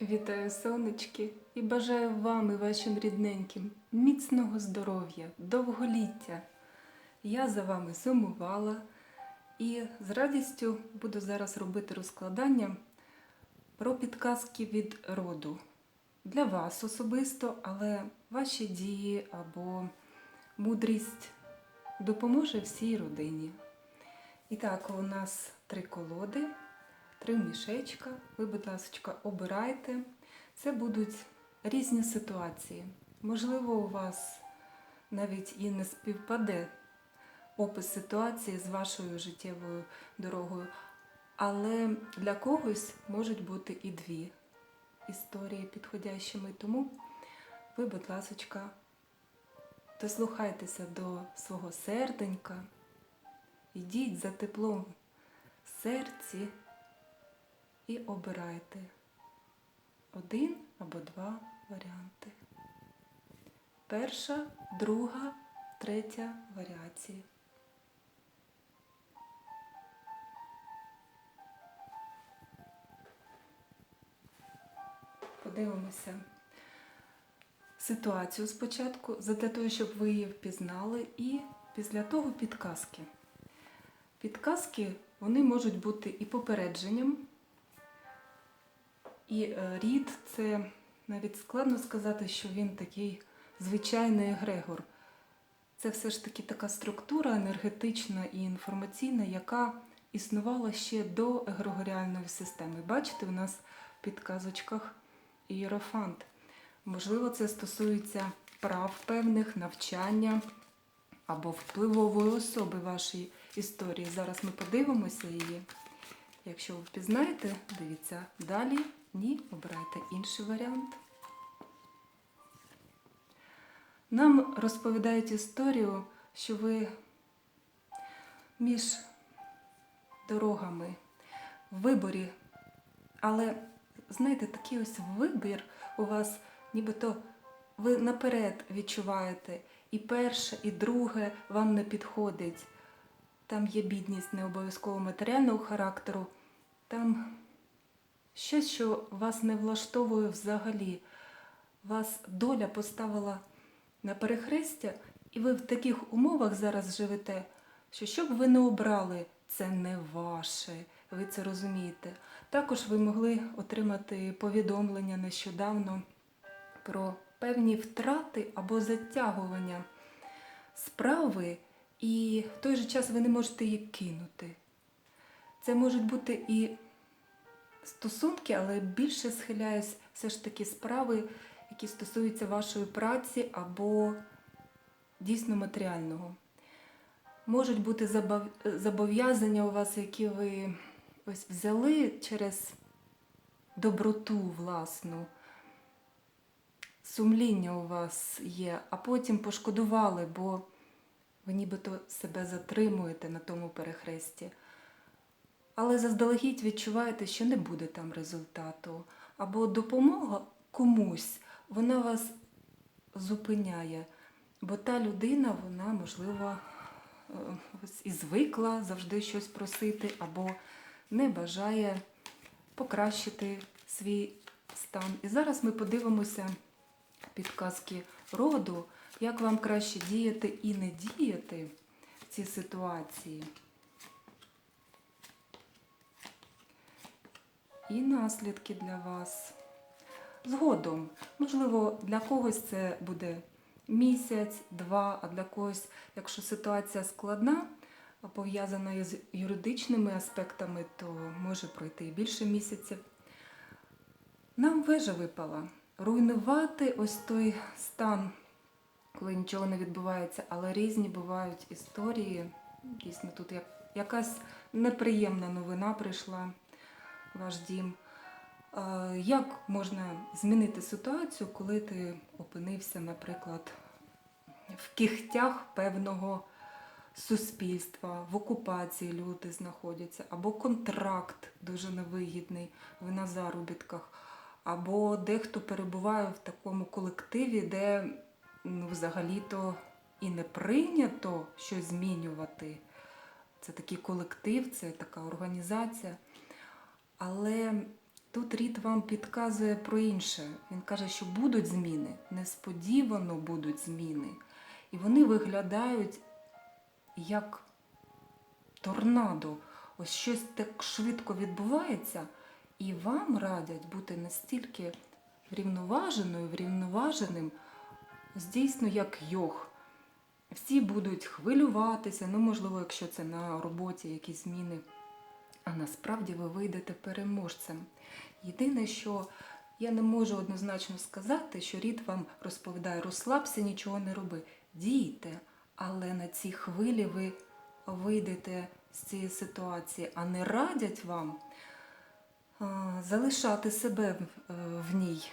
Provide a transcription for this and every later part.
Вітаю, сонечки, і бажаю вам і вашим рідненьким міцного здоров'я, довголіття. Я за вами сумувала і з радістю буду зараз робити розкладання про підказки від роду. Для вас особисто, але ваші дії або мудрість допоможе всій родині. І так, у нас три колоди, три мішечка. Ви, будь ласка, обирайте. Це будуть різні ситуації. Можливо, у вас навіть і не співпаде опис ситуації з вашою життєвою дорогою, але для когось можуть бути і дві історії підходящими. Тому ви, будь ласка, дослухайтеся до свого серденька. Йдіть за теплом в серці і обирайте один або два варіанти. Перша, друга, третя варіації. Подивимося ситуацію спочатку, для того, щоб ви її впізнали, і після того підказки. Підказки вони можуть бути і попередженням, і е, рід це навіть складно сказати, що він такий звичайний егрегор. Це все ж таки така структура енергетична і інформаційна, яка існувала ще до егрегоріальної системи. Бачите, у нас в підказочках ієрофант. Можливо, це стосується прав певних, навчання або впливової особи вашої історії. Зараз ми подивимося її. Якщо ви впізнаєте, дивіться далі. Ні, обирайте інший варіант. Нам розповідають історію, що ви між дорогами в виборі, але знаєте, такий ось вибір у вас, нібито ви наперед відчуваєте, і перше, і друге вам не підходить. Там є бідність не обов'язково матеріального характеру, там щось, що вас не влаштовує взагалі. Вас доля поставила на перехрестя, і ви в таких умовах зараз живете, що що б ви не обрали, це не ваше. Ви це розумієте. Також ви могли отримати повідомлення нещодавно про певні втрати або затягування справи, і в той же час ви не можете її кинути. Це можуть бути і стосунки, але більше схиляюсь все ж таки справи, які стосуються вашої праці або дійсно матеріального. Можуть бути зобов'язання у вас, які ви ось взяли через доброту власну. Сумління у вас є, а потім пошкодували, бо ви нібито себе затримуєте на тому перехресті. Але заздалегідь відчуваєте, що не буде там результату. Або допомога комусь, вона вас зупиняє. Бо та людина, вона, можливо, е, і звикла завжди щось просити, або не бажає покращити свій стан. І зараз ми подивимося підказки роду, як вам краще діяти і не діяти в цій ситуації. І наслідки для вас. Згодом, можливо, для когось це буде місяць, два, а для когось, якщо ситуація складна, пов'язана із юридичними аспектами, то може пройти і більше місяців. Нам вежа випала. Руйнувати ось той стан, коли нічого не відбувається, але різні бувають історії. Дійсно, тут якась неприємна новина прийшла ваш дім. Е, Як можна змінити ситуацію, коли ти опинився, наприклад, в кігтях певного суспільства, в окупації люди знаходяться, або контракт дуже невигідний, ви на заробітках, або дехто перебуває в такому колективі, де ну, взагалі-то і не прийнято щось змінювати. Це такий колектив, це така організація. Але тут рід вам підказує про інше. Він каже, що будуть зміни, несподівано будуть зміни. І вони виглядають як торнадо. Ось щось так швидко відбувається, і вам радять бути настільки врівноваженою, врівноваженим, ось дійсно як йог. Всі будуть хвилюватися, ну, можливо, якщо це на роботі якісь зміни. А насправді ви вийдете переможцем. Єдине, що я не можу однозначно сказати, що рід вам розповідає, розслабся, нічого не роби. Дійте, але на цій хвилі ви вийдете з цієї ситуації, а не радять вам залишати себе е, в ній.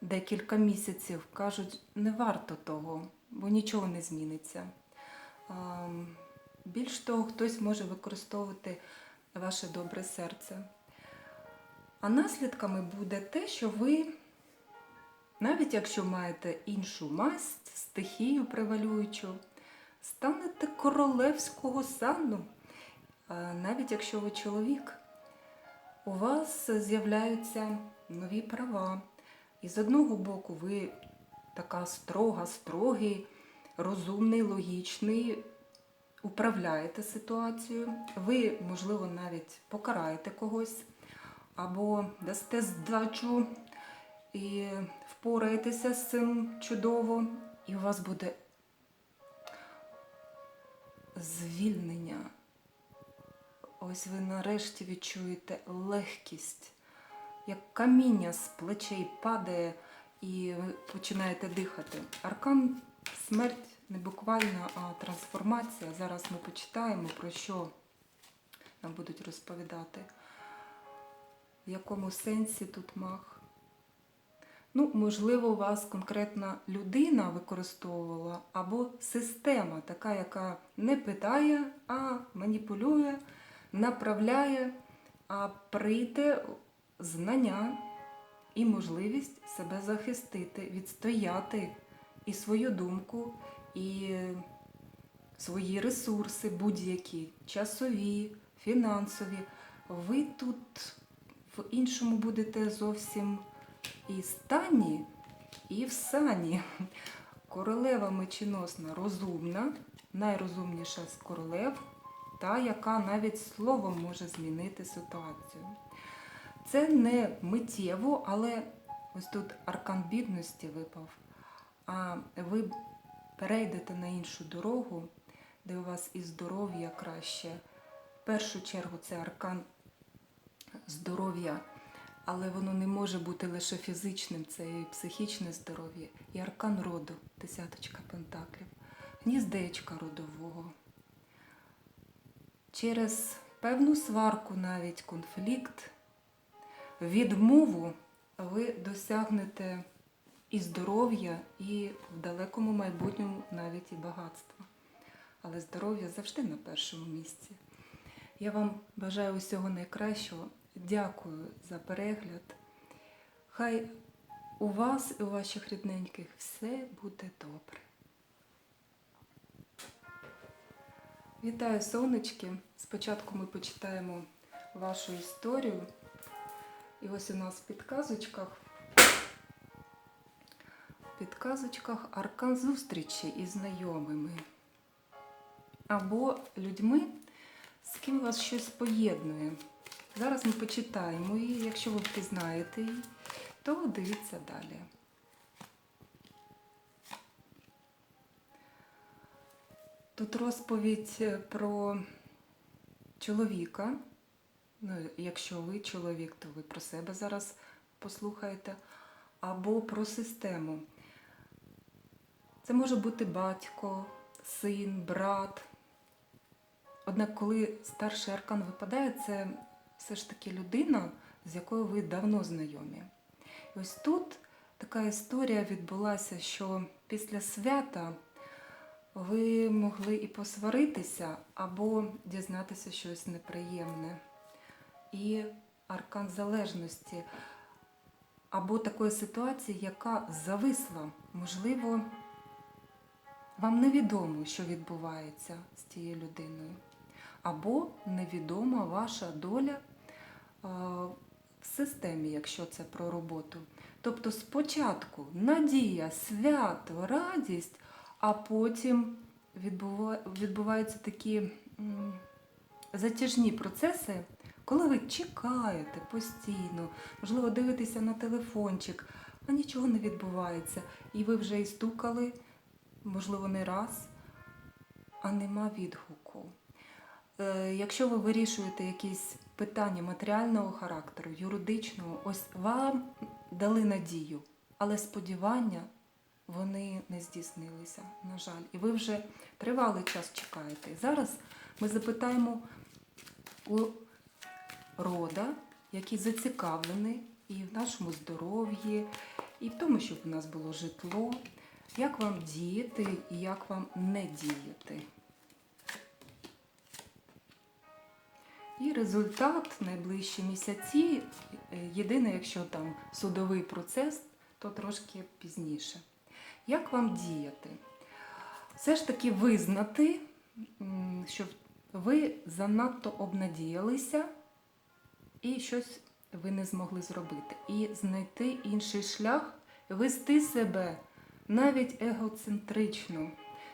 Декілька місяців кажуть, не варто того, бо нічого не зміниться. Більш того, хтось може використовувати ваше добре серце. А наслідками буде те, що ви, навіть якщо маєте іншу масть, стихію превалюючу, станете королевського сану. Навіть якщо ви чоловік, у вас з'являються нові права. І з одного боку, ви така строга, строгий, розумний, логічний, управляєте ситуацією, ви, можливо, навіть покараєте когось, або дасте здачу і впораєтеся з цим чудово, і у вас буде звільнення. Ось ви нарешті відчуєте легкість, як каміння з плечей падає, і ви починаєте дихати. Аркан смерть не буквально, а трансформація. Зараз ми почитаємо, про що нам будуть розповідати. В якому сенсі тут мах? Ну, можливо, у вас конкретна людина використовувала або система, така, яка не питає, а маніпулює, направляє, а прийде знання і можливість себе захистити, відстояти і свою думку, і свої ресурси, будь-які, часові, фінансові. Ви тут в іншому будете зовсім і стані, і в сані. Королева меченосна розумна, найрозумніша з королев, та, яка навіть словом може змінити ситуацію. Це не миттєво, але ось тут аркан бідності випав. А ви перейдете на іншу дорогу, де у вас і здоров'я краще. В першу чергу це аркан здоров'я, але воно не може бути лише фізичним, це і психічне здоров'я, і аркан роду, десяточка пентаклів, гніздечка родового. Через певну сварку, навіть конфлікт, відмову ви досягнете і здоров'я, і в далекому майбутньому навіть і багатства. Але здоров'я завжди на першому місці. Я вам бажаю усього найкращого. Дякую за перегляд. Хай у вас і у ваших рідненьких все буде добре. Вітаю, сонечки! Спочатку ми почитаємо вашу історію. І ось у нас в підказочках. Підказочках аркан зустрічі із знайомими. Або людьми, з ким вас щось поєднує. Зараз ми почитаємо її, якщо ви впізнаєте її, то дивіться далі. Тут розповідь про чоловіка. Ну, якщо ви чоловік, то ви про себе зараз послухаєте, або про систему. Це може бути батько, син, брат. Однак, коли старший аркан випадає, це все ж таки людина, з якою ви давно знайомі. І ось тут така історія відбулася, що після свята ви могли і посваритися, або дізнатися щось неприємне. І аркан залежності, або такої ситуації, яка зависла. Можливо, вам невідомо, що відбувається з тією людиною. Або невідома ваша доля в системі, якщо це про роботу. Тобто спочатку надія, свято, радість, а потім відбуваються такі затяжні процеси, коли ви чекаєте постійно, можливо, дивитеся на телефончик, а нічого не відбувається. І ви вже і стукали, можливо, не раз, а нема відгуку. Е, Якщо ви вирішуєте якісь питання матеріального характеру, юридичного, ось вам дали надію, але сподівання вони не здійснилися, на жаль. І ви вже тривалий час чекаєте. Зараз ми запитаємо у рода, який зацікавлений і в нашому здоров'ї, і в тому, щоб у нас було житло, як вам діяти і як вам не діяти. І результат найближчі місяці. е, Єдине, якщо там судовий процес, то трошки пізніше. Як вам діяти? Все ж таки визнати, що ви занадто обнадіялися і щось ви не змогли зробити. І знайти інший шлях, вести себе навіть егоцентрично,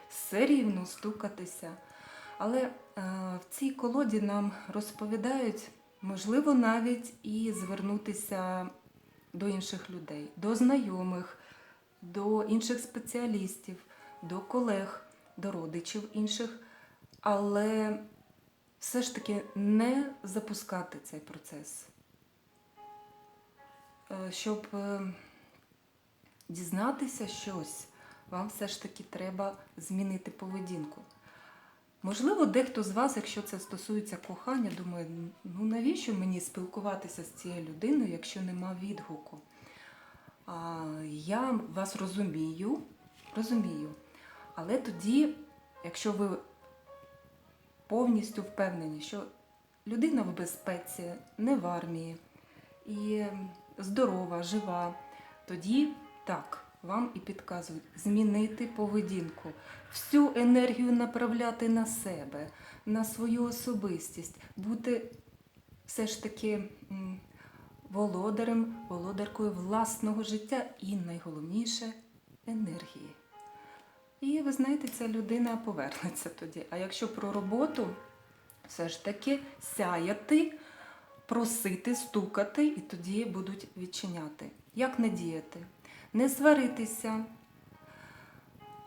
все рівно стукатися. Але е, в цій колоді нам розповідають, можливо, навіть і звернутися до інших людей, до знайомих, до інших спеціалістів, до колег, до родичів інших, але все ж таки не запускати цей процес. Е, Щоб е, дізнатися щось, вам все ж таки треба змінити поведінку. Можливо, дехто з вас, якщо це стосується кохання, думає, ну навіщо мені спілкуватися з цією людиною, якщо нема відгуку? А, я вас розумію, розумію. Але тоді, якщо ви повністю впевнені, що людина в безпеці, не в армії і здорова, жива, тоді так, вам і підказують змінити поведінку, всю енергію направляти на себе, на свою особистість, бути все ж таки володарем, володаркою власного життя і найголовніше енергії. І ви знаєте, ця людина повернеться тоді. А якщо про роботу, все ж таки сяяти, просити, стукати, і тоді будуть відчиняти. Як не діяти? Не сваритися,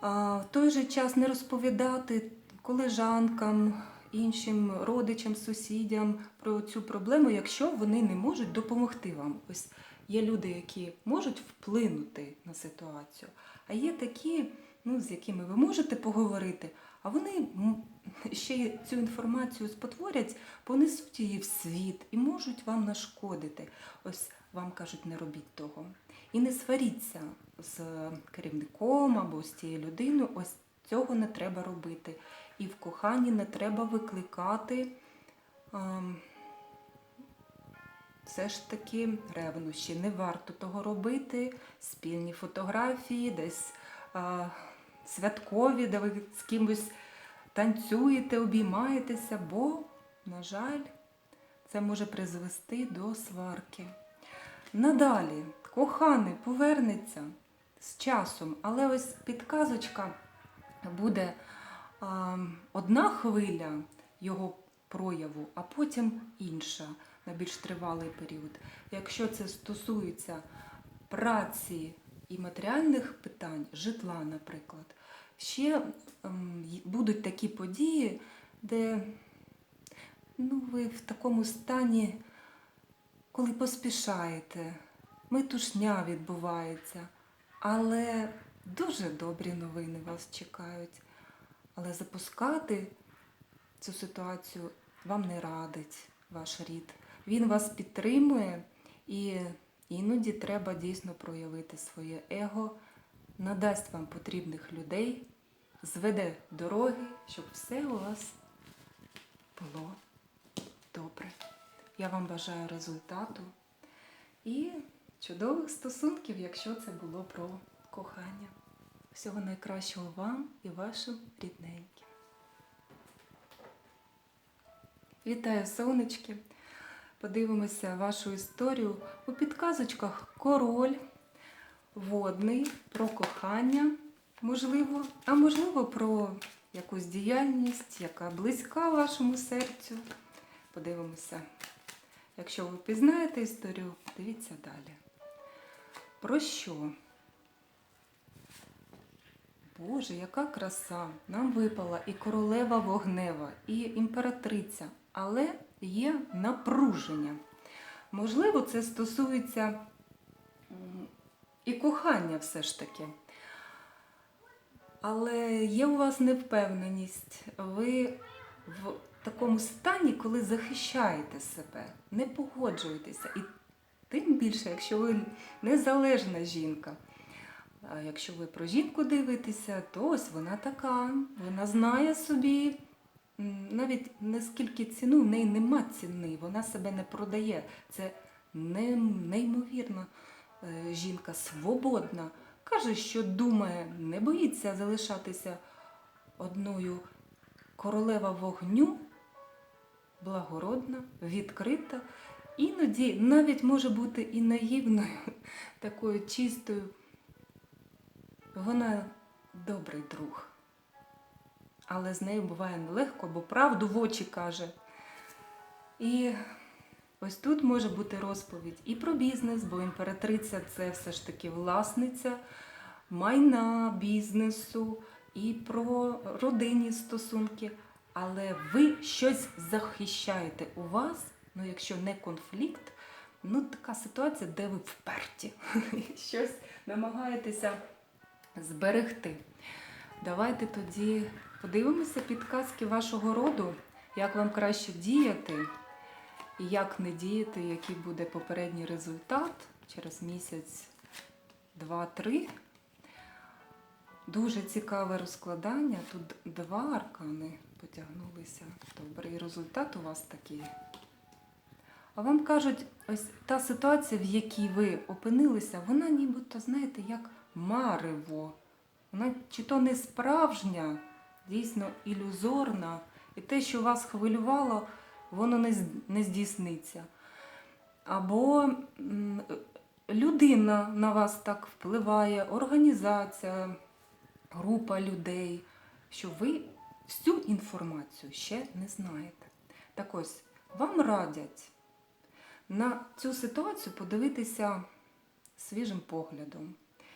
в той же час не розповідати колежанкам, іншим родичам, сусідям про цю проблему, якщо вони не можуть допомогти вам. Ось є люди, які можуть вплинути на ситуацію, а є такі, ну, з якими ви можете поговорити, а вони ще цю інформацію спотворять, понесуть її в світ і можуть вам нашкодити. Ось вам кажуть, не робіть того. І не сваріться з керівником або з цією людиною. Ось цього не треба робити. І в коханні не треба викликати ем, все ж таки ревнощі. Не варто того робити. Спільні фотографії, десь е, святкові, де ви з кимось танцюєте, обіймаєтеся, бо, на жаль, це може призвести до сварки. Надалі коханий повернеться з часом, але ось підказочка буде а, одна хвиля його прояву, а потім інша на більш тривалий період. Якщо це стосується праці і матеріальних питань, житла, наприклад, ще ем, будуть такі події, де ну, ви в такому стані коли поспішаєте, метушня відбувається, але дуже добрі новини вас чекають. Але запускати цю ситуацію вам не радить ваш рід. Він вас підтримує і іноді треба дійсно проявити своє его, надасть вам потрібних людей, зведе дороги, щоб все у вас було. Я вам бажаю результату і чудових стосунків, якщо це було про кохання. Всього найкращого вам і вашим рідненьким. Вітаю, сонечки! подивимося вашу історію у підказочках король, водний, про кохання, можливо, а можливо, про якусь діяльність, яка близька вашому серцю. Подивимося. Якщо ви пізнаєте історію, дивіться далі. Про що? Боже, яка краса! Нам випала і королева вогнева, і імператриця, але є напруження. Можливо, це стосується і кохання все ж таки. Але є у вас невпевненість. Ви в такому стані, коли захищаєте себе, не погоджуєтеся. І тим більше, якщо ви незалежна жінка. А якщо ви про жінку дивитеся, то ось вона така. Вона знає собі навіть наскільки ціну, в неї нема ціни, вона себе не продає. Це не- неймовірна е, жінка, свободна. Каже, що думає, не боїться залишатися одною королева вогню, благородна, відкрита. Іноді навіть може бути і наївною, такою чистою. Вона добрий друг. Але з нею буває нелегко, бо правду в очі каже. І ось тут може бути розповідь і про бізнес, бо імператриця це все ж таки власниця майна, бізнесу, і про родинні стосунки. Але ви щось захищаєте у вас, ну якщо не конфлікт, ну така ситуація, де ви вперті, щось намагаєтеся зберегти. Давайте тоді подивимося підказки вашого роду, як вам краще діяти і як не діяти, який буде попередній результат через місяць, два-три. Дуже цікаве розкладання. Тут два аркани потягнулися. Добрий результат у вас такий. А вам кажуть, ось та ситуація, в якій ви опинилися, вона нібито, знаєте, як марево. Вона чи то не справжня, дійсно ілюзорна, і те, що вас хвилювало, воно не, здійсниться. Або людина на вас так впливає, організація, група людей, що ви всю інформацію ще не знаєте. Так ось, вам радять на цю ситуацію подивитися свіжим поглядом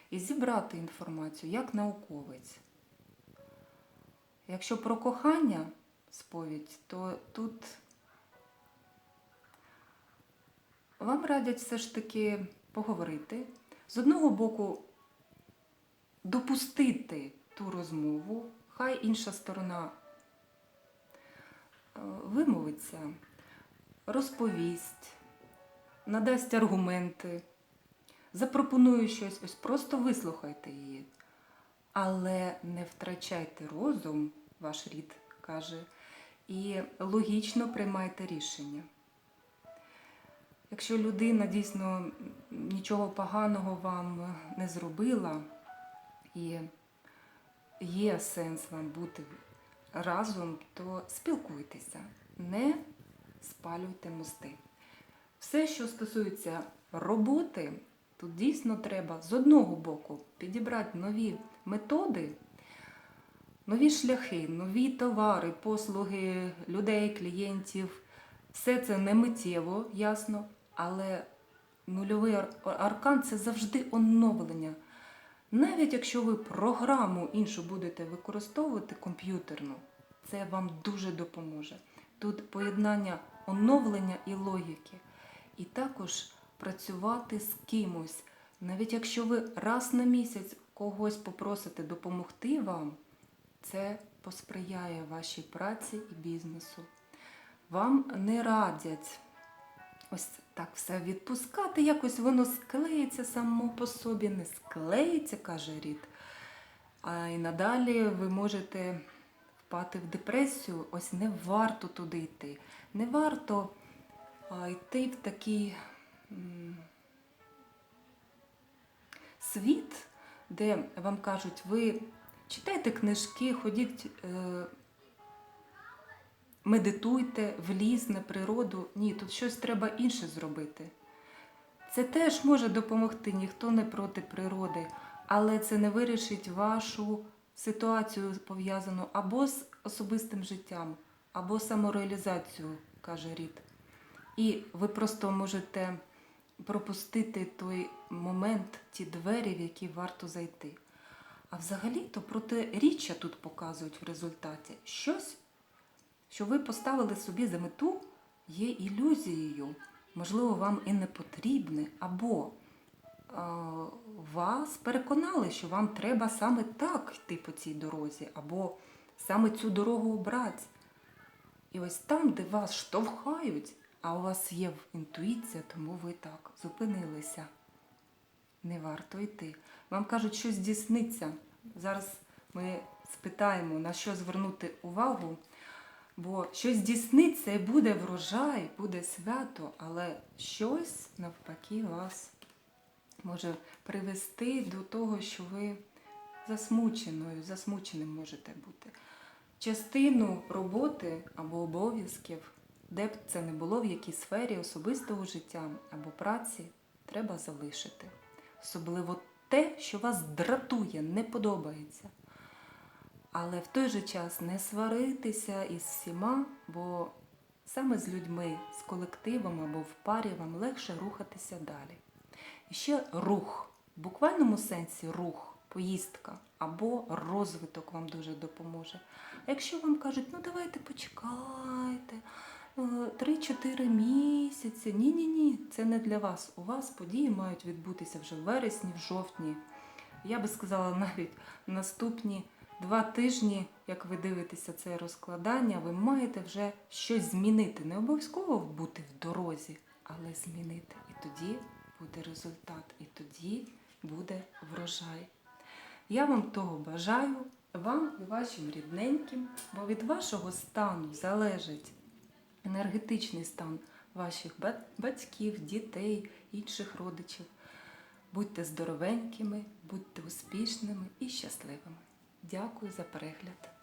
і зібрати інформацію як науковець. Якщо про кохання сповідь, то тут вам радять все ж таки поговорити. З одного боку, допустити ту розмову, хай інша сторона е, вимовиться, розповість, надасть аргументи, запропонує щось, ось просто вислухайте її. Але не втрачайте розум, ваш рід каже, і логічно приймайте рішення. Якщо людина дійсно нічого поганого вам не зробила, і є сенс вам бути разом, то спілкуйтеся, не спалюйте мости. Все, що стосується роботи, тут дійсно треба з одного боку підібрати нові методи, нові шляхи, нові товари, послуги людей, клієнтів. Все це не миттєво, ясно, але нульовий аркан це завжди оновлення. Навіть якщо ви програму іншу будете використовувати комп'ютерну, це вам дуже допоможе. Тут поєднання оновлення і логіки. І також працювати з кимось. Навіть якщо ви раз на місяць когось попросите допомогти вам, це посприяє вашій праці і бізнесу. Вам не радять ось так все відпускати, якось воно склеїться само по собі, не склеїться, каже рід. А і надалі ви можете впати в депресію, ось не варто туди йти. Не варто йти в такий світ, де вам кажуть, ви читайте книжки, ходіть е, медитуйте в на природу. Ні, тут щось треба інше зробити. Це теж може допомогти, ніхто не проти природи, але це не вирішить вашу ситуацію пов'язану або з особистим життям, або самореалізацією, каже Рід. І ви просто можете пропустити той момент, ті двері, в які варто зайти. А взагалі-то протиріччя тут показують в результаті. Щось, що ви поставили собі за мету, є ілюзією. Можливо, вам і не потрібне, або е, вас переконали, що вам треба саме так йти по цій дорозі, або саме цю дорогу обрати. І ось там, де вас штовхають, а у вас є інтуїція, тому ви так зупинилися. Не варто йти. Вам кажуть, що здійсниться. Зараз ми спитаємо, на що звернути увагу, бо щось здійсниться і буде врожай, буде свято, але щось навпаки вас може привести до того, що ви засмученою, засмученим можете бути. Частину роботи або обов'язків, де б це не було, в якій сфері особистого життя або праці, треба залишити. Особливо те, що вас дратує, не подобається. Але в той же час не сваритися із всіма, бо саме з людьми, з колективом або в парі вам легше рухатися далі. І ще рух, в буквальному сенсі рух, поїздка або розвиток вам дуже допоможе. А якщо вам кажуть, ну давайте почекайте, е, 3-4 місяці. Ні, ні, ні, це не для вас. У вас події мають відбутися вже в вересні, в жовтні. Я би сказала, навіть наступні два тижні, як ви дивитеся це розкладання, ви маєте вже щось змінити. Не обов'язково бути в дорозі, але змінити. І тоді буде результат, і тоді буде врожай. Я вам того бажаю, вам і вашим рідненьким, бо від вашого стану залежить енергетичний стан ваших батьків, дітей, інших родичів. Будьте здоровенькими, будьте успішними і щасливими. Дякую за перегляд.